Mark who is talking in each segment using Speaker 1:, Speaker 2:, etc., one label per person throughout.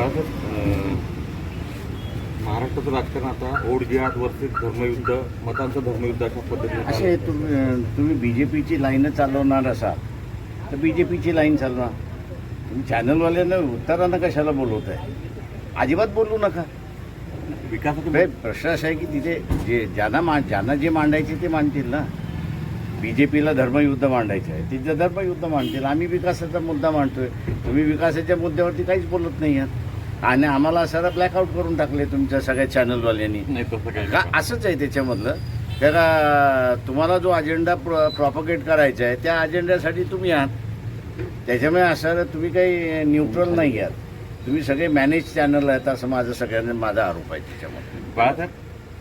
Speaker 1: बाळासाहेब महाराष्ट्राचं राजकारण आता ओढ जिहाद वर्सेस धर्मयुद्ध मतांचं धर्मयुद्ध अशा पद्धतीने
Speaker 2: असे तुम्ही तुम्ही बी जे पीची लाईनं चालवणार असाल तर बी जे पीची लाईन चालवा. तुम्ही चॅनलवाल्यांना उत्तरानं कशाला बोलवत आहे अजिबात बोलू नका.
Speaker 1: विकासाचे
Speaker 2: प्रश्न असा आहे की तिथे जे ज्यांना मा ज्यांना जे मांडायचे ते मांडतील ना? बी जे पीला धर्मयुद्ध मांडायचं आहे. तिथं धर्मयुद्ध मांडतील. आम्ही विकासाचा मुद्दा मांडतोय. तुम्ही विकासाच्या मुद्द्यावरती काहीच बोलत नाही आहात. आणि आम्हाला सारा ब्लॅकआउट करून टाकले तुमच्या सगळ्या चॅनलवाल्यांनी का? असंच आहे त्याच्यामधलं. त्या का तुम्हाला जो अजेंडा प्र प्रॉपगेट करायचा आहे त्या अजेंड्यासाठी तुम्ही आहात. त्याच्यामुळे असं तुम्ही काही न्यूट्रल नाही आहात. तुम्ही सगळे मॅनेज चॅनल आहेत असं माझं सगळ्यांना माझा आरोप आहे त्याच्यामध्ये.
Speaker 1: बाळासाहेब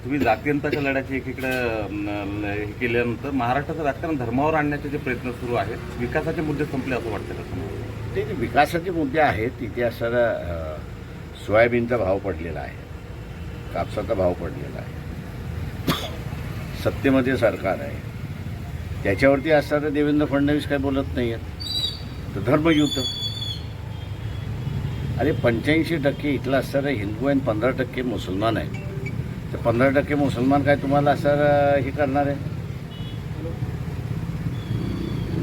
Speaker 1: तुम्ही जातीयंताच्या लढ्याची एकीकडे हे केल्यानंतर महाराष्ट्राचं राजकारण धर्मावर आणण्याचे जे प्रयत्न सुरू आहेत विकासाचे मुद्दे संपले असं वाटतं का?
Speaker 2: ते विकासाचे मुद्दे आहेत असं अं, सोयाबीनचा भाव पडलेला आहे. कापसाचा भाव पडलेला आहे. सत्तेमध्ये सरकार आहे. त्याच्यावरती असणारं देवेंद्र फडणवीस काय बोलत नाही आहेत तर धर्मयुद्ध अरे पंच्याऐंशी टक्के इथलं असणारं हिंदू आणि पंधरा टक्के मुसलमान आहेत. तर पंधरा टक्के मुसलमान काय तुम्हाला असणारं हे करणार आहे?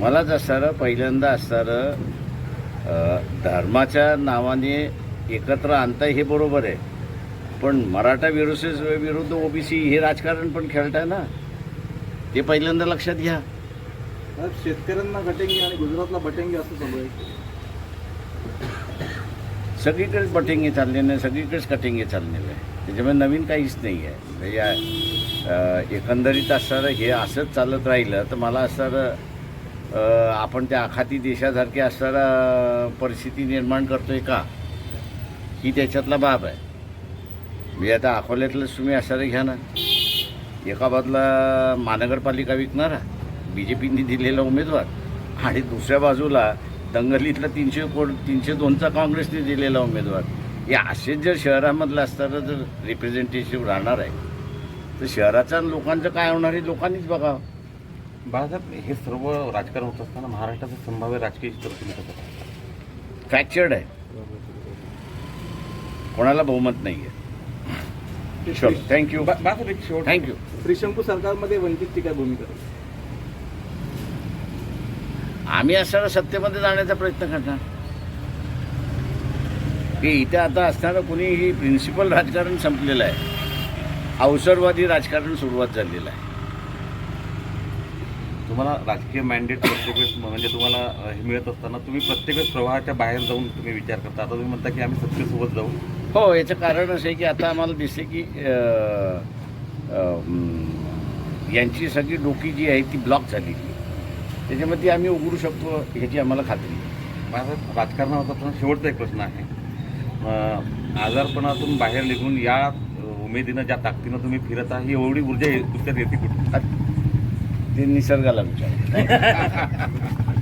Speaker 2: मलाच असणारं पहिल्यांदा असणारं धर्माच्या नावाने एकत्र आणताय हे बरोबर आहे. पण मराठा विरुसेस विरुद्ध ओबीसी हे राजकारण पण खेळताय ना. ते पहिल्यांदा लक्षात घ्या.
Speaker 3: शेतकऱ्यांना घटेंगे आणि गुजरातला बटेंगे असं चालू आहे.
Speaker 2: सगळीकडेच बटेंगे चाललेलं आहे सगळीकडेच कटिंगे चाललेलं आहे. त्याच्यामुळे नवीन काहीच नाही आहे. म्हणजे एकंदरीत असणारं हे असंच चालत राहिलं तर मला असणारं आपण त्या आखाती देशासारखी असणारा परिस्थिती निर्माण करतोय का? ही त्याच्यातला बाब आहे. मी आता अकोल्यातलंच तुम्ही असणारं घ्या ना. एका बाजूला महानगरपालिका विकणारा बी जे पीने दिलेला उमेदवार आणि दुसऱ्या बाजूला दंगलीतला तीनशे कोट तीनशे दोनचा काँग्रेसने दिलेला उमेदवार. हे असेच जर शहरामधलं असताना जर रिप्रेझेंटेटिव्ह राहणार आहे तर शहराच्या लोकांचं काय होणार हे लोकांनीच बघावं.
Speaker 1: बाळासाहेब हे सर्व राजकारण होत असताना महाराष्ट्राचं संभाव्य राजकीय चित्र
Speaker 2: आहे. कोणाला बहुमत नाही आहे थँक्यू थँक्यू
Speaker 3: त्रिशंकू सरकारमध्ये वंचितची काय भूमिका?
Speaker 2: आम्ही असणारा सत्तेमध्ये जाण्याचा प्रयत्न करणार. की इथे आता असणारं कुणी ही प्रिन्सिपल राजकारण संपलेलं आहे. अवसरवादी राजकारण सुरुवात झालेलं आहे.
Speaker 1: तुम्हाला राजकीय मॅन्डेट प्रत्येक वेळेस म्हणजे तुम्हाला हे मिळत असताना तुम्ही प्रत्येक वेळेस प्रवाहाच्या बाहेर जाऊन तुम्ही विचार करता. आता तुम्ही म्हणता की आम्ही सत्तेसोबत जाऊ.
Speaker 2: हो याचं कारण असं आहे की आता आम्हाला दिसते की यांची सगळी डोकी जी आहे ती ब्लॉक झालेली. त्याच्यामध्ये आम्ही उघडू शकतो ह्याची आम्हाला खात्री
Speaker 1: माझा राजकारणावर असताना शेवटचा एक प्रश्न आहे. आजारपणातून बाहेर निघून या उमेदीनं ज्या ताकदीनं तुम्ही फिरत आहात ही एवढी ऊर्जा तुमच्यात येते कुठून
Speaker 2: ते निसर्गाला विचार